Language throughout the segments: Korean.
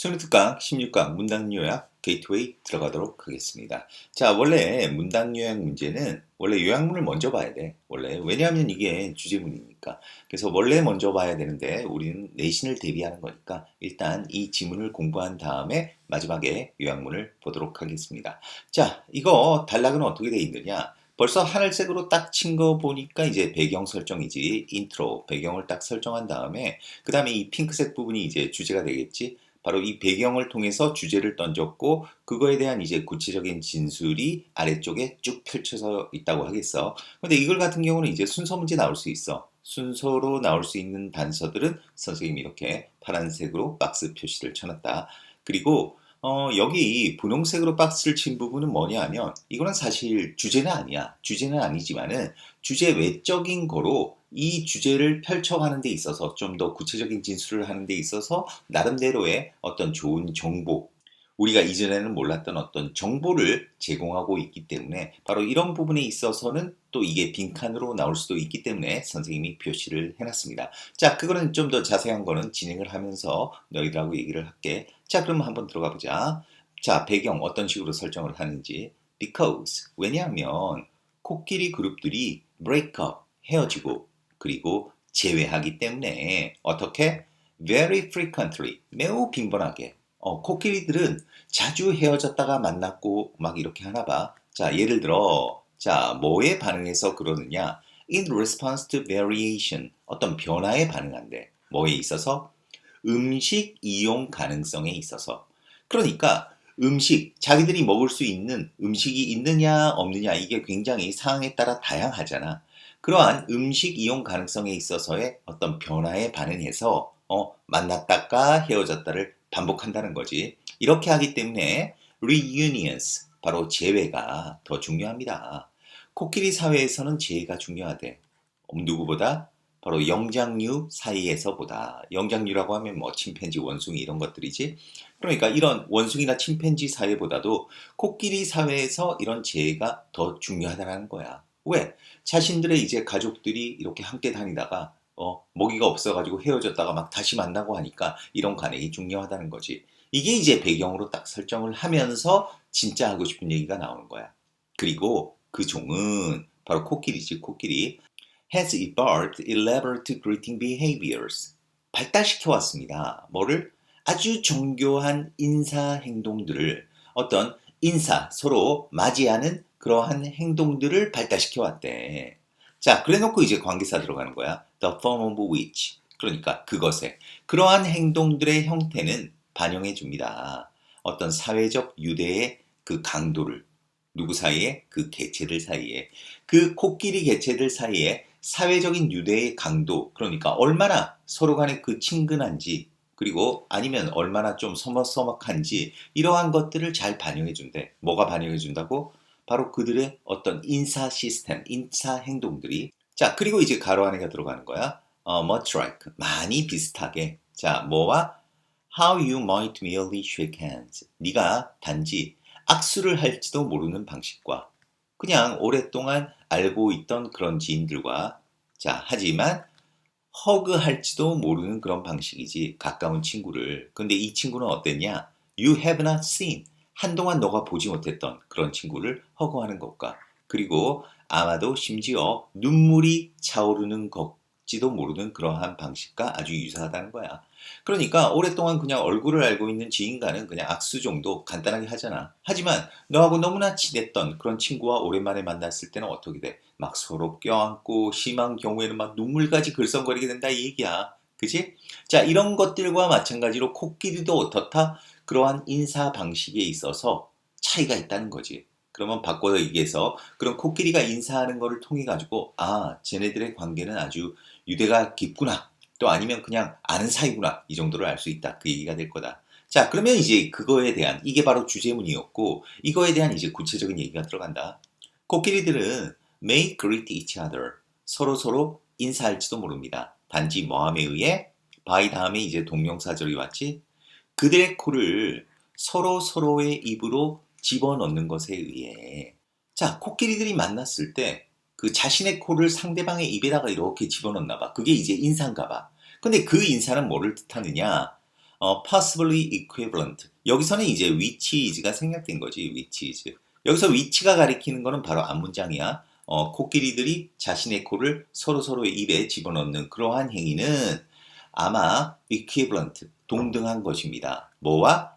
수능특강 16강 문단 요약 게이트웨이 들어가도록 하겠습니다. 자, 원래 문단 요약 문제는 원래 요약문을 먼저 봐야 돼. 원래. 왜냐하면 이게 주제문이니까. 그래서 원래 먼저 봐야 되는데 우리는 내신을 대비하는 거니까 일단 이 지문을 공부한 다음에 마지막에 요약문을 보도록 하겠습니다. 자, 이거 단락은 어떻게 돼 있느냐? 벌써 하늘색으로 딱 친 거 보니까 이제 배경 설정이지. 인트로, 배경을 딱 설정한 다음에 그 다음에 이 핑크색 부분이 이제 주제가 되겠지. 바로 이 배경을 통해서 주제를 던졌고 그거에 대한 이제 구체적인 진술이 아래쪽에 쭉 펼쳐져 있다고 하겠어. 근데 이걸 같은 경우는 이제 순서 문제 나올 수 있어. 순서로 나올 수 있는 단서들은 선생님이 이렇게 파란색으로 박스 표시를 쳐놨다. 그리고 어, 여기 분홍색으로 박스를 친 부분은 뭐냐 하면 이거는 사실 주제는 아니야. 주제는 아니지만은 주제 외적인 거로 이 주제를 펼쳐가는 데 있어서 좀 더 구체적인 진술을 하는 데 있어서 나름대로의 어떤 좋은 정보, 우리가 이전에는 몰랐던 어떤 정보를 제공하고 있기 때문에 바로 이런 부분에 있어서는 또 이게 빈칸으로 나올 수도 있기 때문에 선생님이 표시를 해놨습니다. 자, 그거는 좀 더 자세한 거는 진행을 하면서 너희들하고 얘기를 할게. 자, 그럼 한번 들어가 보자. 자, 배경 어떤 식으로 설정을 하는지. Because 왜냐하면 코끼리 그룹들이 break up 헤어지고 그리고 제외하기 때문에 어떻게 very frequently 매우 빈번하게 어, 코끼리들은 자주 헤어졌다가 만났고 막 이렇게 하나 봐. 자, 예를 들어 자, 뭐에 반응해서 그러느냐? in response to variation 어떤 변화에 반응한대. 뭐에 있어서? 음식 이용 가능성에 있어서. 그러니까 음식, 자기들이 먹을 수 있는 음식이 있느냐 없느냐 이게 굉장히 상황에 따라 다양하잖아. 그러한 음식 이용 가능성에 있어서의 어떤 변화에 반응해서 어, 만났다가 헤어졌다를 반복한다는 거지. 이렇게 하기 때문에 reunions, 바로 재회가 더 중요합니다. 코끼리 사회에서는 재회가 중요하대. 누구보다? 바로 영장류 사이에서보다. 영장류라고 하면 뭐 침팬지, 원숭이 이런 것들이지. 그러니까 이런 원숭이나 침팬지 사회보다도 코끼리 사회에서 이런 재해가 더 중요하다는 거야. 왜? 자신들의 이제 가족들이 이렇게 함께 다니다가 어, 먹이가 없어가지고 헤어졌다가 막 다시 만나고 하니까 이런 관행이 중요하다는 거지. 이게 이제 배경으로 딱 설정을 하면서 진짜 하고 싶은 얘기가 나오는 거야. 그리고 그 종은 바로 코끼리지, 코끼리. has evolved elaborate greeting behaviors. 발달시켜 왔습니다. 뭐를? 아주 정교한 인사 행동들을 어떤 인사, 서로 맞이하는 그러한 행동들을 발달시켜 왔대. 자, 그래 놓고 이제 관계사 들어가는 거야. The form of which. 그러니까 그것에. 그러한 행동들의 형태는 반영해 줍니다. 어떤 사회적 유대의 그 강도를. 누구 사이에? 그 개체들 사이에. 그 코끼리 개체들 사이에 사회적인 유대의 강도. 그러니까 얼마나 서로 간에 그 친근한지, 그리고 아니면 얼마나 좀 서먹서먹한지 이러한 것들을 잘 반영해 준대. 뭐가 반영해 준다고? 바로 그들의 어떤 인사 시스템, 인사 행동들이 자 그리고 이제 가로 안에가 들어가는 거야. 어, much like. 많이 비슷하게. 자 뭐와? How you might merely shake hands. 네가 단지 악수를 할지도 모르는 방식과 그냥 오랫동안 알고 있던 그런 지인들과 자 하지만 허그 할지도 모르는 그런 방식이지 가까운 친구를. 근데 이 친구는 어땠냐? You have not seen. 한동안 너가 보지 못했던 그런 친구를 허거하는 것과. 그리고 아마도 심지어 눈물이 차오르는 것지도 모르는 그러한 방식과 아주 유사하다는 거야. 그러니까 오랫동안 그냥 얼굴을 알고 있는 지인과는 그냥 악수 정도 간단하게 하잖아. 하지만 너하고 너무나 친했던 그런 친구와 오랜만에 만났을 때는 어떻게 돼? 막 서로 껴안고 심한 경우에는 막 눈물까지 글썽거리게 된다 이 얘기야. 그지? 자, 이런 것들과 마찬가지로 코끼리도 어떻다? 그러한 인사 방식에 있어서 차이가 있다는 거지. 그러면 바꿔서 얘기해서 그런 코끼리가 인사하는 것을 통해 가지고 아 쟤네들의 관계는 아주 유대가 깊구나 또 아니면 그냥 아는 사이구나 이 정도를 알 수 있다 그 얘기가 될 거다. 자 그러면 이제 그거에 대한 이게 바로 주제문이었고 이거에 대한 이제 구체적인 얘기가 들어간다. 코끼리들은 may greet each other 서로 서로 인사할지도 모릅니다. 단지 뭐함에 의해 by 다음에 이제 동명사절이 왔지 그들의 코를 서로 서로의 입으로 집어넣는 것에 의해 자 코끼리들이 만났을 때 그 자신의 코를 상대방의 입에다가 이렇게 집어넣나 봐. 그게 이제 인사인가 봐. 근데 그 인사는 뭐를 뜻하느냐? 어, possibly equivalent. 여기서는 이제 which is가 생략된 거지, which is. 여기서 which가 가리키는 거는 바로 앞문장이야. 어, 코끼리들이 자신의 코를 서로서로의 입에 집어넣는 그러한 행위는 아마 equivalent, 동등한 것입니다. 뭐와?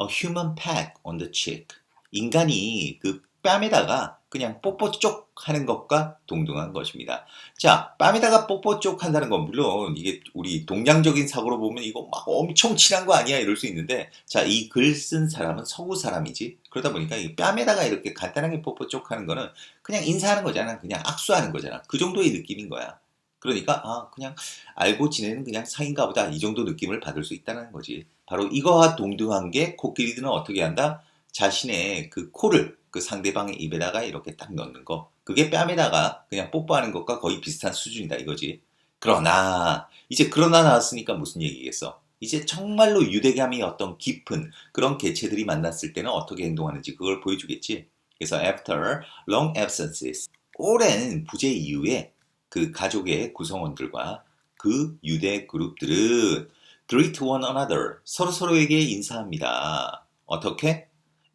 A human peck on the cheek. 인간이 그 뺨에다가 그냥 뽀뽀 쪽 하는 것과 동등한 것입니다. 자, 뺨에다가 뽀뽀 쪽 한다는 건 물론 이게 우리 동양적인 사고로 보면 이거 막 엄청 친한 거 아니야 이럴 수 있는데 자, 이 글 쓴 사람은 서구 사람이지. 그러다 보니까 이 뺨에다가 이렇게 간단하게 뽀뽀 쪽 하는 거는 그냥 인사하는 거잖아. 그냥 악수하는 거잖아. 그 정도의 느낌인 거야. 그러니까 아, 그냥 알고 지내는 그냥 사이인가 보다 이 정도 느낌을 받을 수 있다는 거지. 바로 이거와 동등한 게 코끼리들은 어떻게 한다? 자신의 그 코를 그 상대방의 입에다가 이렇게 딱 넣는 거. 그게 뺨에다가 그냥 뽀뽀하는 것과 거의 비슷한 수준이다 이거지. 그러나 이제 그러나 나왔으니까 무슨 얘기겠어? 이제 정말로 유대감이 어떤 깊은 그런 개체들이 만났을 때는 어떻게 행동하는지 그걸 보여주겠지. 그래서 after long absences 오랜 부재 이후에 그 가족의 구성원들과 그 유대 그룹들은 greet one another 서로 서로에게 인사합니다. 어떻게?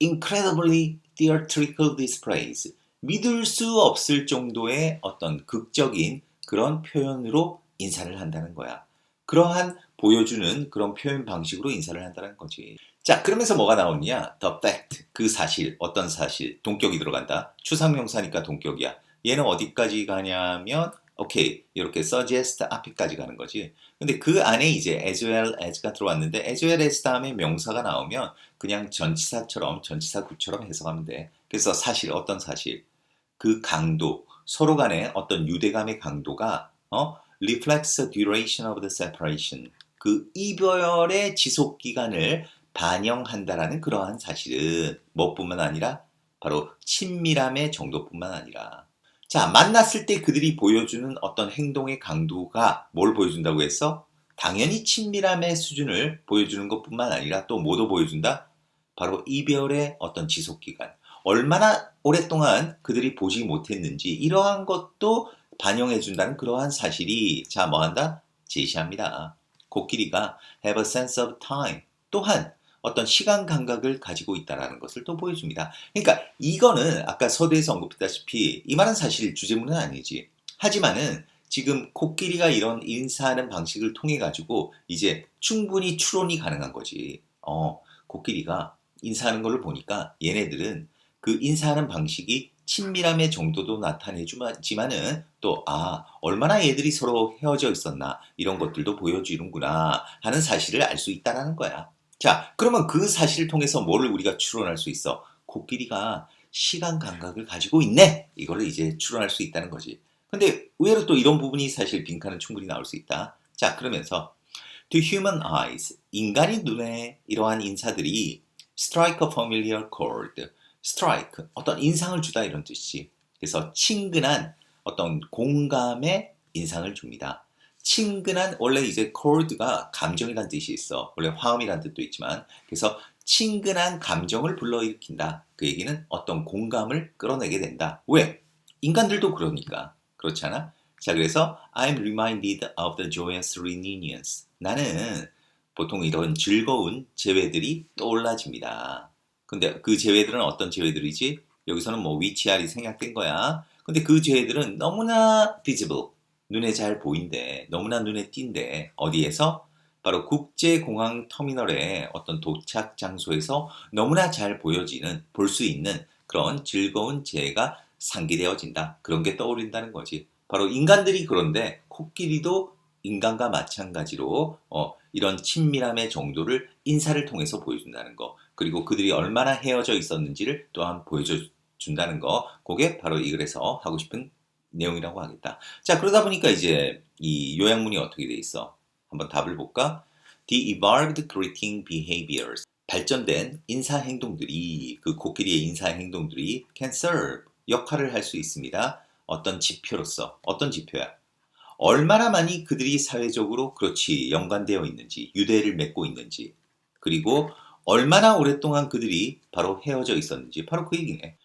incredibly theatrical displays 믿을 수 없을 정도의 어떤 극적인 그런 표현으로 인사를 한다는 거야. 그러한 보여주는 그런 표현 방식으로 인사를 한다는 거지. 자, 그러면서 뭐가 나오느냐? The fact, 그 사실, 어떤 사실, 동격이 들어간다. 추상명사니까 동격이야. 얘는 어디까지 가냐면, 오케이, 이렇게 suggest 앞에까지 가는 거지. 근데 그 안에 이제 as well as가 들어왔는데, as well as 다음에 명사가 나오면 그냥 전치사처럼, 전치사 구처럼 해석하면 돼. 그래서 사실, 어떤 사실, 그 강도, 서로 간의 어떤 유대감의 강도가, 어, reflects the duration of the separation. 그 이별의 지속 기간을 반영한다라는 그러한 사실은 뭐뿐만 아니라 바로 친밀함의 정도뿐만 아니라 자 만났을 때 그들이 보여주는 어떤 행동의 강도가 뭘 보여준다고 했어? 당연히 친밀함의 수준을 보여주는 것뿐만 아니라 또 뭐도 보여준다? 바로 이별의 어떤 지속 기간 얼마나 오랫동안 그들이 보지 못했는지 이러한 것도 반영해준다는 그러한 사실이 자 뭐한다? 제시합니다. 코끼리가 have a sense of time 또한 어떤 시간 감각을 가지고 있다는 것을 또 보여줍니다. 그러니까 이거는 아까 서두에서 언급했다시피 이 말은 사실 주제문은 아니지. 하지만은 지금 코끼리가 이런 인사하는 방식을 통해 가지고 이제 충분히 추론이 가능한 거지. 어, 코끼리가 인사하는 것을 보니까 얘네들은 그 인사하는 방식이 친밀함의 정도도 나타내주지만은 또, 아, 얼마나 얘들이 서로 헤어져 있었나, 이런 것들도 보여주는구나 하는 사실을 알 수 있다는 거야. 자, 그러면 그 사실을 통해서 뭐를 우리가 추론할 수 있어? 코끼리가 시간 감각을 가지고 있네! 이거를 이제 추론할 수 있다는 거지. 근데 의외로 또 이런 부분이 사실 빈칸은 충분히 나올 수 있다. 자, 그러면서 to human eyes, 인간의 눈에 이러한 인사들이 strike a familiar chord, strike, 어떤 인상을 주다 이런 뜻이지. 그래서 친근한 어떤 공감의 인상을 줍니다. 친근한 원래 이제 chord가 감정이란 뜻이 있어. 원래 화음이란 뜻도 있지만 그래서 친근한 감정을 불러일으킨다. 그 얘기는 어떤 공감을 끌어내게 된다. 왜? 인간들도 그러니까. 그렇지 않아? 자, 그래서 I'm reminded of the joyous reunions. 나는 보통 이런 즐거운 재회들이 떠올라집니다. 근데 그 재회들은 어떤 재회들이지? 여기서는 뭐 위치알이 생략된 거야. 근데 그 재회들은 너무나 visible, 눈에 잘 보인대, 너무나 눈에 띈대. 어디에서? 바로 국제공항 터미널의 어떤 도착 장소에서 너무나 잘 보여지는, 볼 수 있는 그런 즐거운 재해가 상기되어진다. 그런 게 떠오른다는 거지. 바로 인간들이 그런데 코끼리도 인간과 마찬가지로 어, 이런 친밀함의 정도를 인사를 통해서 보여준다는 거. 그리고 그들이 얼마나 헤어져 있었는지를 또한 보여줘 준다는 거. 그게 바로 이 글에서 하고 싶은 내용이라고 하겠다. 자, 그러다 보니까 이제 이 요약문이 어떻게 돼 있어? 한번 답을 볼까? The evolved greeting behaviors. 발전된 인사 행동들이 그 코끼리의 인사 행동들이 can serve 역할을 할 수 있습니다. 어떤 지표로서 어떤 지표야? 얼마나 많이 그들이 사회적으로 그렇지 연관되어 있는지 유대를 맺고 있는지 그리고 얼마나 오랫동안 그들이 바로 헤어져 있었는지 바로 그 얘기네.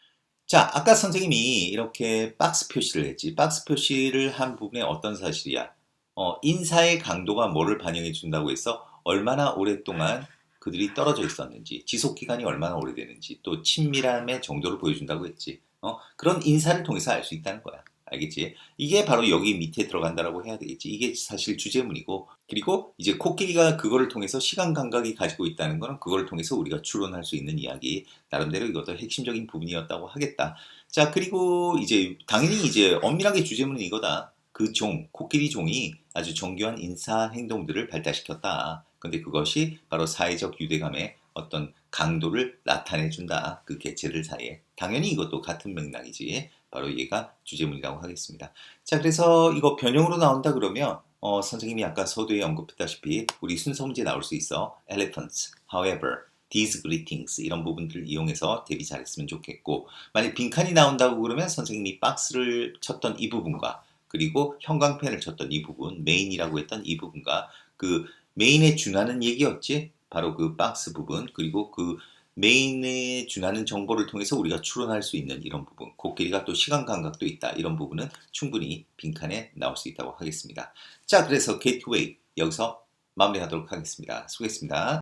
자, 아까 선생님이 이렇게 박스 표시를 했지. 박스 표시를 한 부분에 어떤 사실이야? 어, 인사의 강도가 뭐를 반영해 준다고 했어? 얼마나 오랫동안 그들이 떨어져 있었는지, 지속 기간이 얼마나 오래되는지, 또 친밀함의 정도를 보여준다고 했지. 어? 그런 인사를 통해서 알 수 있다는 거야. 알겠지? 이게 바로 여기 밑에 들어간다라고 해야 되겠지. 이게 사실 주제문이고, 그리고 이제 코끼리가 그거를 통해서 시간 감각이 가지고 있다는 거는 그걸 통해서 우리가 추론할 수 있는 이야기, 나름대로 이것도 핵심적인 부분이었다고 하겠다. 자, 그리고 이제 당연히 이제 엄밀하게 주제문은 이거다. 그 종, 코끼리 종이 아주 정교한 인사 행동들을 발달시켰다. 근데 그것이 바로 사회적 유대감의 어떤 강도를 나타내 준다. 그 개체들 사이에. 당연히 이것도 같은 맥락이지. 바로 얘가 주제문이라고 하겠습니다. 자, 그래서 이거 변형으로 나온다 그러면 어, 선생님이 아까 서두에 언급했다시피 우리 순서 문제 나올 수 있어. elephants, however, these greetings 이런 부분들을 이용해서 대비 잘했으면 좋겠고 만약 빈칸이 나온다고 그러면 선생님이 박스를 쳤던 이 부분과 그리고 형광펜을 쳤던 이 부분, 메인이라고 했던 이 부분과 그 메인에 준하는 얘기였지. 바로 그 박스 부분 그리고 그 메인에 준하는 정보를 통해서 우리가 추론할 수 있는 이런 부분, 코끼리가 또 시간 감각도 있다 이런 부분은 충분히 빈칸에 나올 수 있다고 하겠습니다. 자, 그래서 게이트웨이 여기서 마무리하도록 하겠습니다. 수고했습니다.